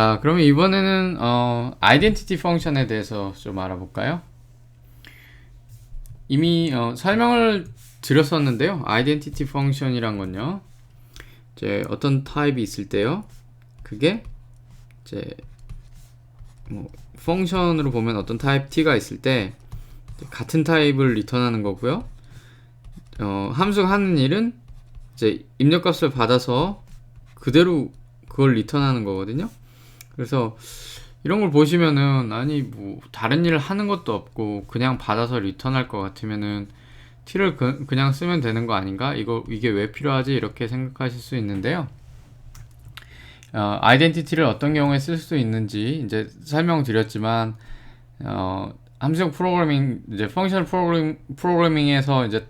자, 그러면 이번에는 어, 아이덴티티 펑션에 대해서 좀 알아볼까요? 이미 어, 설명을 드렸었는데요. 아이덴티티 펑션이란 건요. 이제 어떤 타입이 있을 때요. 그게 이제 뭐 펑션으로 보면 어떤 타입 t가 있을 때 같은 타입을 리턴하는 거고요. 어, 함수가 하는 일은 이제 입력값을 받아서 그대로 그걸 리턴하는 거거든요. 그래서 이런 걸 보시면은 아니 뭐 다른 일을 하는 것도 없고 그냥 받아서 리턴할 것 같으면은 t를 그, 냥 쓰면 되는 거 아닌가? 이거 이게 왜 필요하지? 이렇게 생각하실 수 있는데요. 어, 아이덴티티를 어떤 경우에 쓸 수 있는지 이제 설명드렸지만 어, 함수형 프로그래밍 이제 펑셔널 프로그래밍 프로그래밍에서 이제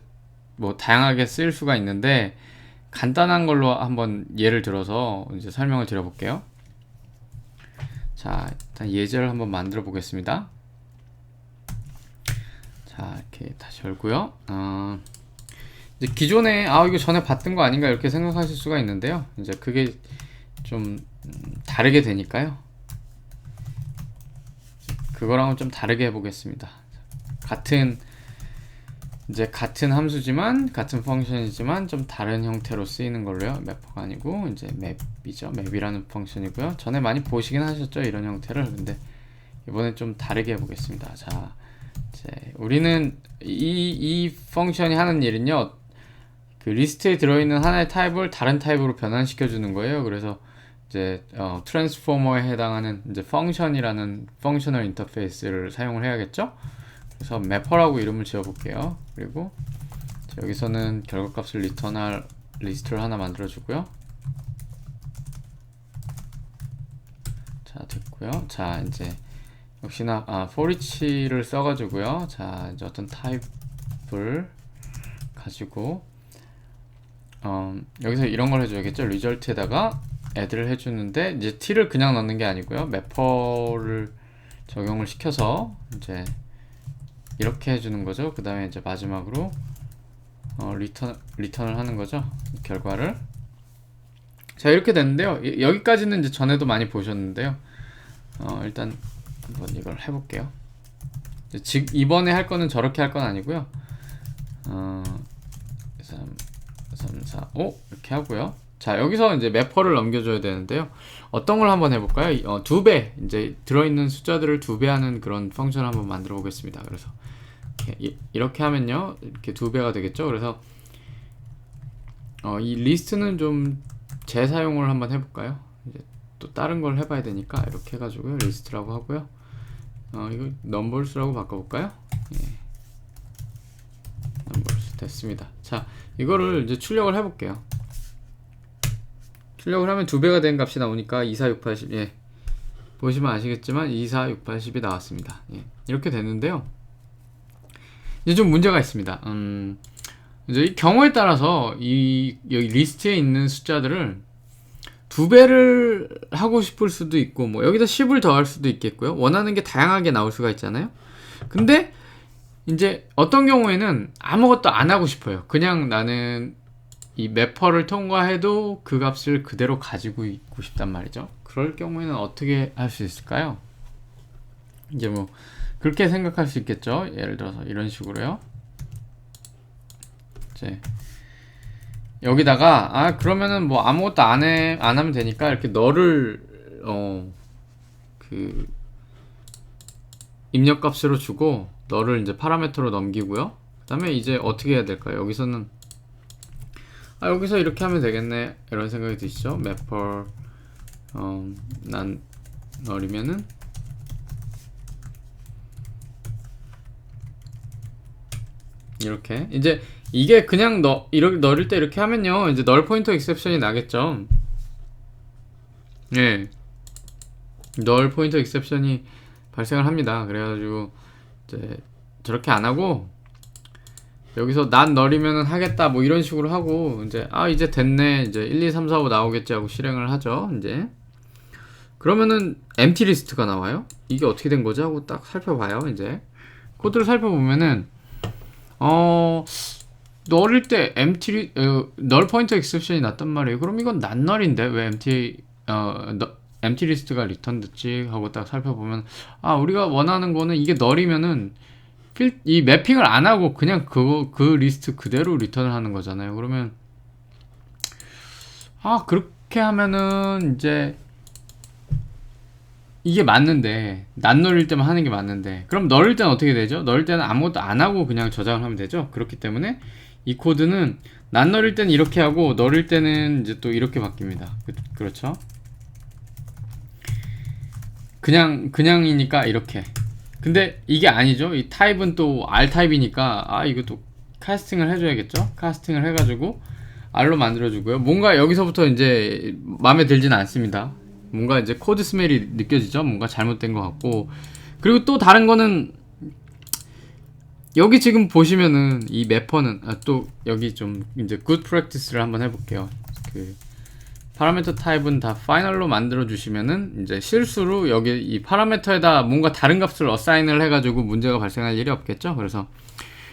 뭐 다양하게 쓸 수가 있는데 간단한 걸로 한번 예를 들어서 이제 설명을 드려볼게요. 자, 일단 예제를 한번 만들어 보겠습니다. 자, 이렇게 다시 열고요. 어, 이제 기존에 아 이거 전에 봤던 거 아닌가 이렇게 생각하실 수가 있는데요. 이제 그게 좀 음, 다르게 되니까요. 그거랑은 좀 다르게 해보겠습니다. 같은 이제 같은 함수지만 같은 펑션이지만 좀 다른 형태로 쓰이는 걸로요. 맵퍼가 아니고 이제 맵이죠. 맵이라는 펑션이고요. 전에 많이 보시긴 하셨죠. 이런 형태를. 근데 이번엔 좀 다르게 해보겠습니다. 자, 이제 우리는 이, 이 펑션이 하는 일은요. 그 리스트에 들어있는 하나의 타입을 다른 타입으로 변환시켜 주는 거예요. 그래서 이제 어, 트랜스포머에 해당하는 이제 펑션이라는 펑셔널 인터페이스를 사용을 해야겠죠. 그래서 매퍼라고 이름을 지어볼게요. 그리고 여기서는 결과값을 리턴할 리스트를 하나 만들어 주고요. 자 됐고요. 자 이제 역시나 아, forEach를 써가지고요. 자 이제 어떤 타입을 가지고 어, 여기서 이런 걸 해줘야겠죠. 리절트에다가 애들을 해주는데 이제 t를 그냥 넣는 게 아니고요. 매퍼를 적용을 시켜서 이제 이렇게 해주는 거죠. 그 다음에 이제 마지막으로 어, 리턴 리턴을 하는 거죠. 결과를 자 이렇게 됐는데요. 여기까지는 이제 전에도 많이 보셨는데요. 어, 일단 한번 이걸 해볼게요. 즉 이번에 할 거는 저렇게 할 건 아니고요. 어, 3, 3, 4, 5 이렇게 하고요. 자 여기서 이제 매퍼를 넘겨줘야 되는데요. 어떤 걸 한번 해볼까요? 어, 두배 이제 들어있는 숫자들을 두 배 하는 그런 펑션을 한번 만들어 보겠습니다. 그래서 이렇게, 이렇게 하면요 이렇게 두 배가 되겠죠? 그래서 어, 이 리스트는 좀 재사용을 한번 해볼까요? 이제 또 다른 걸 해봐야 되니까 이렇게 해가지고요 리스트라고 하고요. 어, 이거 넘버스라고 바꿔볼까요? 예. 넘버스 됐습니다. 자 이거를 이제 출력을 해볼게요 출력을 하면 두 배가 된 값이 나오니까 2, 4, 6, 80, 예. 보시면 아시겠지만 2, 4, 6, 80이 나왔습니다. 예. 이렇게 됐는데요. 이제 좀 문제가 있습니다. 음, 이제 이 경우에 따라서 이 여기 리스트에 있는 숫자들을 두 배를 하고 싶을 수도 있고 뭐 여기다 10을 더할 수도 있겠고요. 원하는 게 다양하게 나올 수가 있잖아요. 근데 이제 어떤 경우에는 아무것도 안 하고 싶어요. 그냥 나는 이 매퍼를 통과해도 그 값을 그대로 가지고 있고 싶단 말이죠. 그럴 경우에는 어떻게 할 수 있을까요? 이제 뭐 그렇게 생각할 수 있겠죠. 예를 들어서 이런 식으로요. 이제 여기다가 아 그러면은 뭐 아무것도 안해 안 하면 되니까 이렇게 너를 어 그 입력 값으로 주고 너를 이제 파라메터로 넘기고요. 그다음에 이제 어떻게 해야 될까요? 여기서는 아 여기서 이렇게 하면 되겠네. 이런 생각이 드시죠? 매퍼. 어, 난 널이면은? 이렇게. 이제 이게 그냥 너 이렇게 널일 때 이렇게 하면요. 이제 널 포인터 익셉션이 나겠죠? 예. 널 포인터 익셉션이 발생을 합니다. 그래가지고 이제 저렇게 안 하고 여기서 난 널이면은 하겠다 뭐 이런 식으로 하고 이제 아 이제 됐네. 이제 1 2 3 4 5 나오겠지 하고 실행을 하죠 이제. 그러면은 empty 리스트가 나와요? 이게 어떻게 된 거지 하고 딱 살펴봐요 이제. 코드를 살펴보면은 어 널일 때 empty 어, 널 포인터 익셉션이 났단 말이에요. 그럼 이건 난 널인데 왜 empty 어 empty 리스트가 리턴 됐지? 하고 딱 살펴보면 아 우리가 원하는 거는 이게 널이면은 필, 이 매핑을 안 하고 그냥 그거 그 리스트 그대로 리턴을 하는 거잖아요. 그러면 아 그렇게 하면은 이제 이게 맞는데 난 널일 때만 하는 게 맞는데 그럼 널일 때는 어떻게 되죠? 널일 때는 아무것도 안 하고 그냥 저장을 하면 되죠. 그렇기 때문에 이 코드는 난 널일 때는 이렇게 하고 널일 때는 이제 또 이렇게 바뀝니다. 그, 그렇죠? 그냥 그냥이니까 이렇게. 근데 이게 아니죠. 이 타입은 또 R 타입이니까 아 이거 또 카스팅을 해줘야겠죠. 카스팅을 해가지고 R로 만들어주고요. 뭔가 여기서부터 이제 마음에 들지는 않습니다. 뭔가 이제 코드 스멜이 느껴지죠. 뭔가 잘못된 것 같고 그리고 또 다른 거는 여기 지금 보시면은 이 매퍼는 아, 또 여기 좀 이제 굿 프랙티스를 한번 해볼게요. 그 파라미터 타입은 다 파이널로 만들어 주시면은 이제 실수로 여기 이 파라미터에다 뭔가 다른 값을 어사인을 해가지고 문제가 발생할 일이 없겠죠. 그래서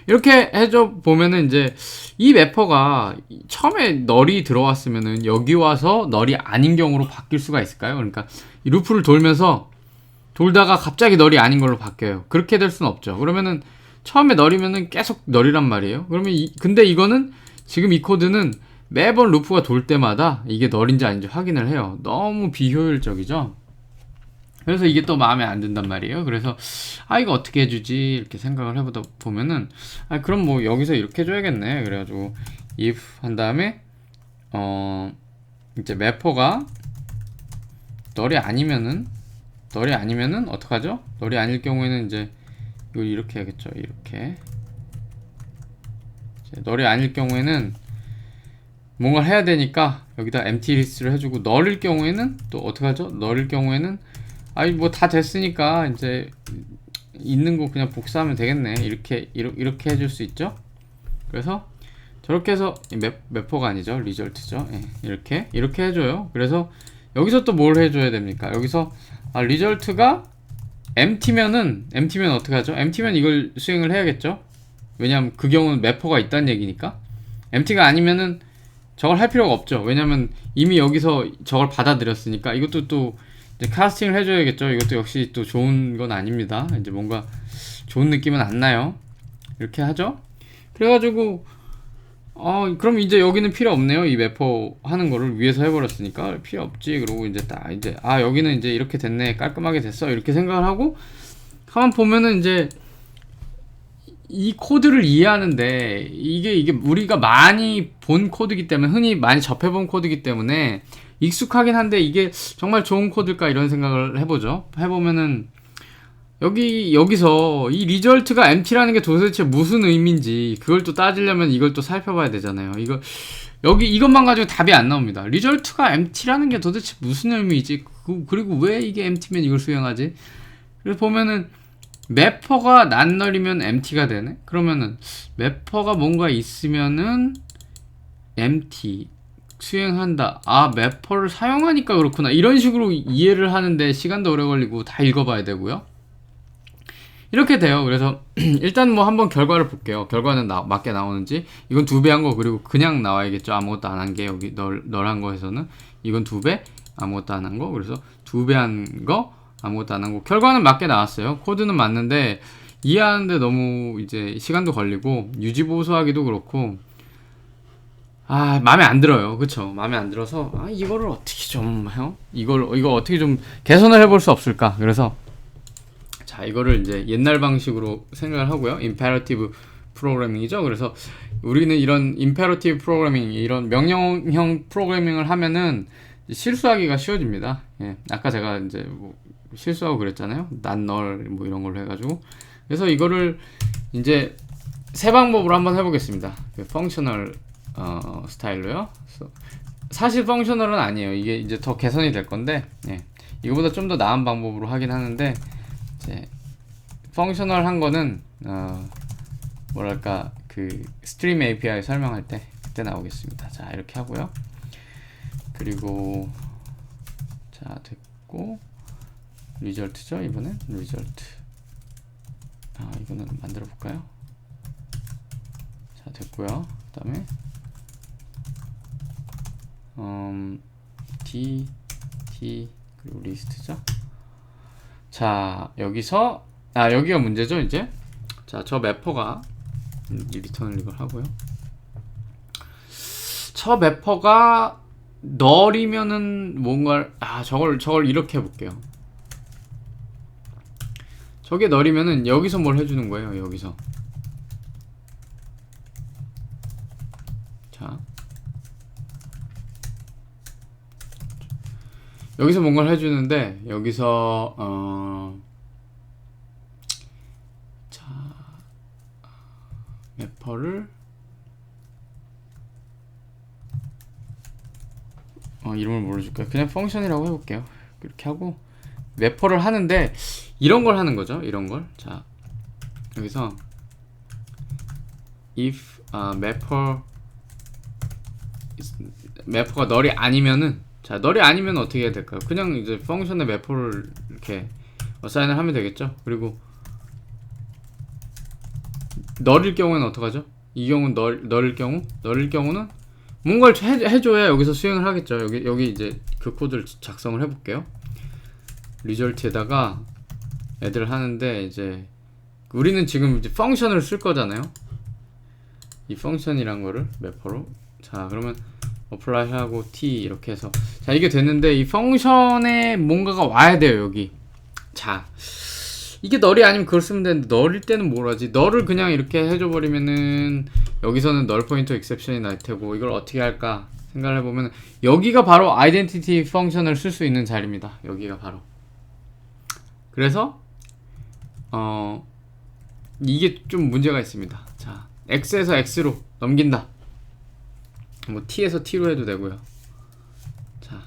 이렇게 해줘 보면은 이제 이 매퍼가 처음에 널이 들어왔으면은 여기 와서 널이 아닌 경우로 바뀔 수가 있을까요? 그러니까 이 루프를 돌면서 돌다가 갑자기 널이 아닌 걸로 바뀌어요. 그렇게 될 수는 없죠. 그러면은 처음에 널이면은 계속 널이란 말이에요. 그러면 이, 근데 이거는 지금 이 코드는 매번 루프가 돌 때마다 이게 널인지 아닌지 확인을 해요. 너무 비효율적이죠. 그래서 이게 또 마음에 안 든단 말이에요. 그래서 아 이거 어떻게 해주지 이렇게 생각을 해보다 보면은 아 그럼 뭐 여기서 이렇게 해줘야겠네. 그래가지고 if 한 다음에 어 이제 매퍼가 널이 아니면은 널이 아니면은 어떡하죠? 널이 아닐 경우에는 이제 이걸 이렇게 해야겠죠. 이렇게 널이 아닐 경우에는 뭔가 해야 되니까 여기다 empty 리스트를 해주고 널일 경우에는 또 어떡하죠? 널일 경우에는 아니 뭐 다 됐으니까 이제 있는 거 그냥 복사하면 되겠네. 이렇게 이렇게, 해줄 수 있죠? 그래서 저렇게 해서 맵, 매퍼가 아니죠? 리절트죠. 예, 이렇게 이렇게 해줘요. 그래서 여기서 또 뭘 해줘야 됩니까? 여기서 아, 리절트가 empty면은 empty면 어떻게 하죠? empty면 이걸 수행을 해야겠죠? 왜냐면 그 경우는 매퍼가 있다는 얘기니까. empty가 아니면은 저걸 할 필요가 없죠 왜냐면 이미 여기서 저걸 받아들였으니까 이것도 또 이제 카스팅을 해줘야겠죠. 이것도 역시 또 좋은 건 아닙니다. 이제 뭔가 좋은 느낌은 안 나요. 이렇게 하죠. 그래가지고 어 그럼 이제 여기는 필요 없네요. 이 매퍼 하는 거를 위에서 해버렸으니까 필요 없지. 그러고 이제 딱 이제 아 여기는 이제 이렇게 됐네. 깔끔하게 됐어. 이렇게 생각을 하고 가만 보면은 이제 이 코드를 이해하는데 이게 이게 우리가 많이 본 코드이기 때문에 흔히 많이 접해본 코드이기 때문에 익숙하긴 한데 이게 정말 좋은 코드일까 이런 생각을 해보죠. 해보면은 여기 여기서 이 리절트가 empty라는 게 도대체 무슨 의미인지 그걸 또 따지려면 이걸 또 살펴봐야 되잖아요. 이거 여기 이것만 가지고 답이 안 나옵니다. 리절트가 empty라는 게 도대체 무슨 의미이지? 그, 그리고 왜 이게 empty면 이걸 수행하지? 그래서 보면은 매퍼가 난널이면 empty가 되네. 그러면은 매퍼가 뭔가 있으면은 empty 수행한다. 아, 매퍼를 사용하니까 그렇구나. 이런 식으로 이해를 하는데 시간도 오래 걸리고 다 읽어봐야 되고요. 이렇게 돼요. 그래서 일단 뭐 한번 결과를 볼게요. 결과는 나, 맞게 나오는지. 이건 두 배 한 거 그리고 그냥 나와야겠죠. 아무것도 안 한 게 여기 널, 널 한 거에서는 이건 두 배, 아무것도 안 한 거. 그래서 두 배 한 거, 아무것도 안한 거. 결과는 맞게 나왔어요. 코드는 맞는데 이해하는데 너무 이제 시간도 걸리고 유지 보수하기도 그렇고 아 마음에 안 들어요. 그쵸? 마음에 안 들어서 아 이거를 어떻게 좀 해요? 이걸 이거 어떻게 좀 개선을 해볼 수 없을까? 그래서 자 이거를 이제 옛날 방식으로 생각을 하고요. 임페러티브 프로그래밍이죠. 그래서 우리는 이런 임페러티브 프로그래밍 이런 명령형 프로그래밍을 하면은 실수하기가 쉬워집니다. 예 아까 제가 이제 뭐 실수하고 그랬잖아요 난널뭐 이런 걸로 해가지고 그래서 이거를 이제 세 방법으로 한번 해보겠습니다 그 펑셔널 어, 스타일로요. 사실 펑셔널은 아니에요. 이게 이제 더 개선이 될 건데, 예. 이거보다 좀 더 나은 방법으로 하긴 하는데, 이제 펑셔널 한 거는 어, 뭐랄까 그 스트림 API 설명할 때 그때 나오겠습니다. 자 이렇게 하고요. 그리고 자 됐고 리절트죠 이번엔 리절트. 아 이거는 만들어 볼까요? 자 됐고요. 그 다음에 음, D, D, 그리고 리스트죠. 자 여기서 아 여기가 문제죠 이제. 자 저 매퍼가 리턴을 이걸 하고요. 저 매퍼가 널이면은 뭔가 아 저걸 저걸 이렇게 해볼게요. 저게 널이면은 여기서 뭘 해주는 거예요 여기서. 자 여기서 뭔가를 해주는데 여기서 어, 자 매퍼를 어, 이름을 모르줄까요? 그냥 펑션이라고 해볼게요. 이렇게 하고 매퍼를 하는데 이런 걸 하는 거죠. 이런 걸. 자 여기서 if 아, mapper 매퍼가 널이 아니면은 자 널이 아니면 어떻게 해야 될까요? 그냥 이제 펑션의 매퍼를 이렇게 어사인을 하면 되겠죠. 그리고 널일 경우에는 어떡하죠? 이 경우는 널, 널일 경우 널일 경우는 뭔가를 해, 해줘야 여기서 수행을 하겠죠. 여기 여기 이제 그 코드를 작성을 해볼게요. 리절트에다가 애들 하는데 이제 우리는 지금 이제 펑션을 쓸 거잖아요. 이 펑션이란 거를 매퍼로. 자 그러면 어플라이 하고 t 이렇게 해서. 자 이게 됐는데 이 펑션에 뭔가가 와야 돼요 여기. 자 이게 널이 아니면 그걸 쓰면 되는데 널일 때는 뭘 하지? 널을 그냥 이렇게 해줘 버리면은 여기서는 널 포인터 익셉션이 날 테고 이걸 어떻게 할까 생각을 해보면 여기가 바로 아이덴티티 펑션을 쓸 수 있는 자리입니다. 여기가 바로. 그래서 어 이게 좀 문제가 있습니다. 자 x에서 x로 넘긴다. 뭐 t에서 t로 해도 되고요. 자,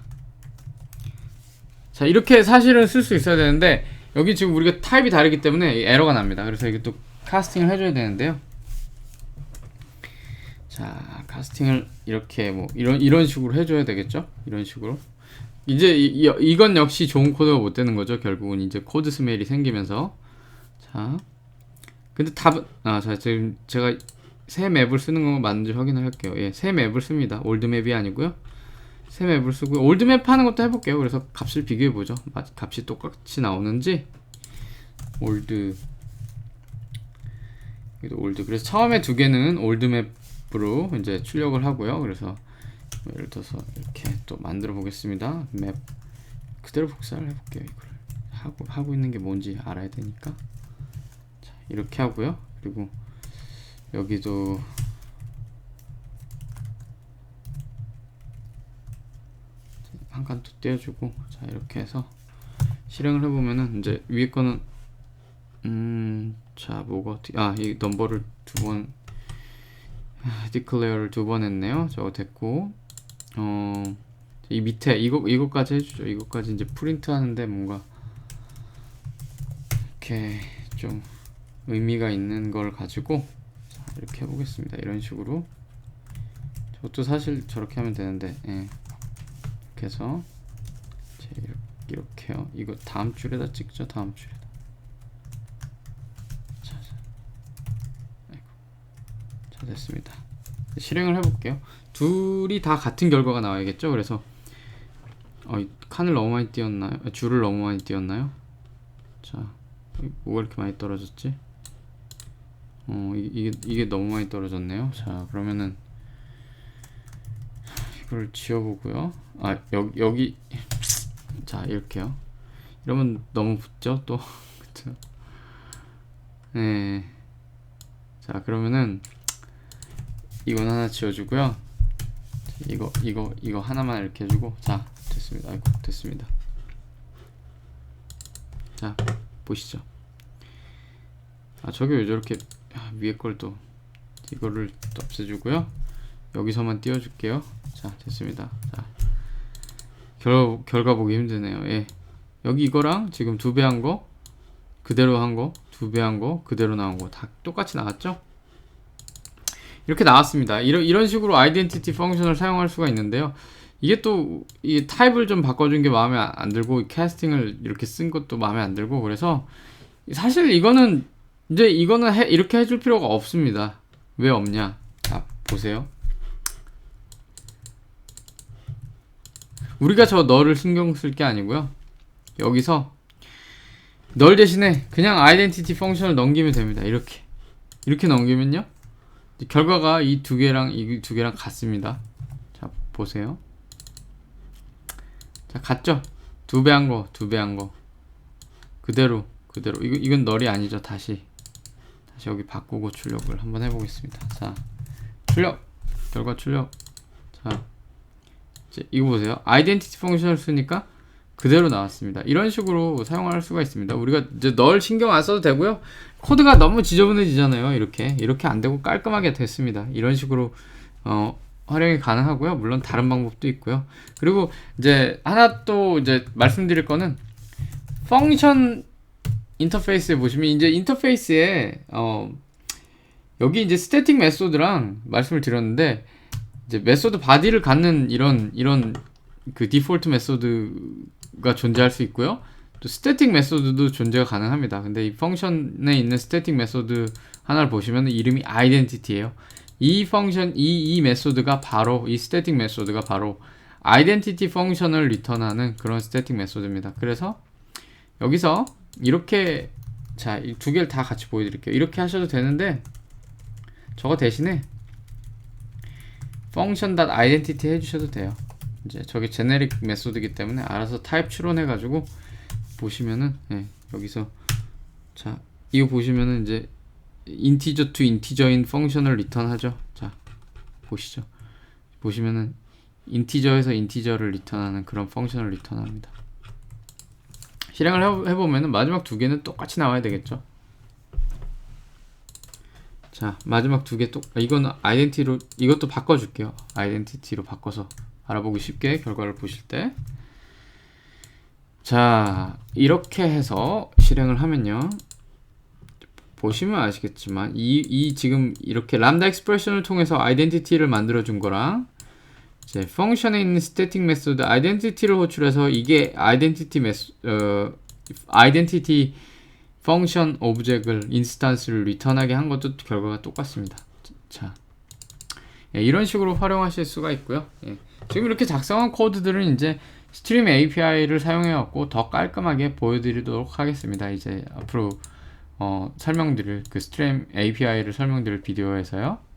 자 이렇게 사실은 쓸 수 있어야 되는데 여기 지금 우리가 타입이 다르기 때문에 이 에러가 납니다. 그래서 이게 또 카스팅을 해줘야 되는데요. 자 카스팅을 이렇게 뭐 이런 이런 식으로 해줘야 되겠죠? 이런 식으로. 이제 이, 이, 이건 역시 좋은 코드가 못 되는 거죠. 결국은 이제 코드 스멜이 생기면서 자 근데 답은 아자 지금 제가 새 맵을 쓰는 거 맞는지 확인을 할게요. 예, 새 맵을 씁니다. 올드 맵이 아니고요. 새 맵을 쓰고 올드 맵 하는 것도 해볼게요. 그래서 값을 비교해 보죠. 값이 똑같이 나오는지. 올드 여기도 올드 그래서 처음에 두 개는 올드 맵으로 이제 출력을 하고요. 그래서 뭐 예를 들어서 이렇게 또 만들어 보겠습니다. 맵 그대로 복사를 해볼게요. 이걸 하고 하고 있는 게 뭔지 알아야 되니까. 자, 이렇게 하고요. 그리고 여기도 한 칸 또 떼어주고 자 이렇게 해서 실행을 해보면은 이제 위에 거는 음자 뭐가 어떻게 아이 넘버를 두번 declare를 두 번 했네요. 저거 됐고 어 이 밑에 이거 이거까지 해주죠. 이거까지 이제 프린트 하는데 뭔가 이렇게 좀 의미가 있는 걸 가지고 자, 이렇게 해보겠습니다. 이런 식으로. 저것도 사실 저렇게 하면 되는데 예. 이렇게 해서 이렇게요. 이거 다음 줄에다 찍죠 다음 줄에다. 자, 자. 아이고. 자 됐습니다. 실행을 해볼게요. 둘이 다 같은 결과가 나와야겠죠? 그래서. 어, 이 칸을 너무 많이 띄었나요? 아, 줄을 너무 많이 띄었나요? 자 이- 뭐가 이렇게 많이 떨어졌지 어 이, 이게 이게 너무 많이 떨어졌네요. 자 그러면은 이걸 지워보고요. 아 여기 여기 자 이렇게요. 이러면 너무 붙죠 또? 그쵸? 네 자 그러면은 이건 하나 지워주고요. 이거 이거 이거 하나만 이렇게 해주고. 자 됐습니다. 아이고 됐습니다. 자 보시죠. 아 저게 왜 저렇게 아, 위에 걸또 이거를 또 없애주고요. 여기서만 띄워줄게요. 자 됐습니다. 자 결, 결과 보기 힘드네요. 예. 여기 이거랑 지금 두 배 한 거 그대로 한 거 두 배 한 거 그대로 나온 거 다 똑같이 나왔죠? 이렇게 나왔습니다. 이런, 이런 식으로 아이덴티티 펑션을 사용할 수가 있는데요. 이게 또 이 타입을 좀 바꿔준 게 마음에 안- 안 들고 이 캐스팅을 이렇게 쓴 것도 마음에 안 들고 그래서 사실 이거는 이제 이거는 해, 이렇게 해줄 필요가 없습니다. 왜 없냐? 자 보세요. 우리가 저 너를 신경 쓸 게 아니고요. 여기서 널 대신에 그냥 아이덴티티 펑션을 넘기면 됩니다. 이렇게 이렇게 넘기면요 결과가 이 두 개랑 이 두 개랑 같습니다. 자 보세요. 자 같죠? 두 배 한 거, 두 배 한 거. 그대로 그대로 이거 이건 널이 아니죠. 다시 다시 여기 바꾸고 출력을 한번 해보겠습니다. 자 출력 결과 출력 자 이제 이거 보세요. 아이덴티티 펑션을 쓰니까 그대로 나왔습니다. 이런 식으로 사용할 수가 있습니다. 우리가 이제 널 신경 안 써도 되고요. 코드가 너무 지저분해지잖아요. 이렇게 이렇게 안 되고 깔끔하게 됐습니다. 이런 식으로 어, 활용이 가능하고요. 물론 다른 방법도 있고요. 그리고 이제 하나 또 이제 말씀드릴 거는 펑션 인터페이스에 보시면 이제 인터페이스에 어, 여기 이제 스태틱 메소드랑 말씀을 드렸는데 이제 메소드 바디를 갖는 이런 이런 그 디폴트 메소드가 존재할 수 있고요. 또 스태틱 메소드도 존재가 가능합니다. 근데 이 펑션에 있는 스태틱 메소드 하나를 보시면 이름이 아이덴티티예요. 이 펑션 이 이 메소드가 바로 이 스태틱 메소드가 바로 아이덴티티 펑션을 리턴하는 그런 스태틱 메소드입니다. 그래서 여기서 이렇게 자, 이 두 개를 다 같이 보여 드릴게요. 이렇게 하셔도 되는데 저거 대신에 function.identity 해주셔도 돼요. 이제 저게 제네릭 메소드이기 때문에 알아서 타입 추론해 가지고 보시면은 예, 여기서 자 이거 보시면은 이제 인티저 투 인티저인 펑션을 리턴하죠. 자 보시죠. 보시면은 인티저에서 인티저를 리턴하는 그런 펑션을 리턴합니다. 실행을 해- 해보면은 마지막 두 개는 똑같이 나와야 되겠죠. 자 마지막 두개또 이건 아이덴티로 이것도 바꿔줄게요. 아이덴티티로 바꿔서 알아보기 쉽게 결과를 보실 때. 자 이렇게 해서 실행을 하면요. 보시면 아시겠지만 이, 이 지금 이렇게 람다 익스프레션을 통해서 아이덴티티를 만들어 준 거랑 이제 펑션에 있는 스태틱 메소드 아이덴티티를 호출해서 이게 아이덴티티 메소 어 아이덴티티 펑션 오브젝을 인스탄스를 리턴하게 한 것도 결과가 똑같습니다. 자, 예, 이런 식으로 활용하실 수가 있고요. 예, 지금 이렇게 작성한 코드들은 이제 스트림 API를 사용해 갖고 더 깔끔하게 보여드리도록 하겠습니다. 이제 앞으로 어, 설명드릴 그 스트림 API를 설명드릴 비디오에서요. 자,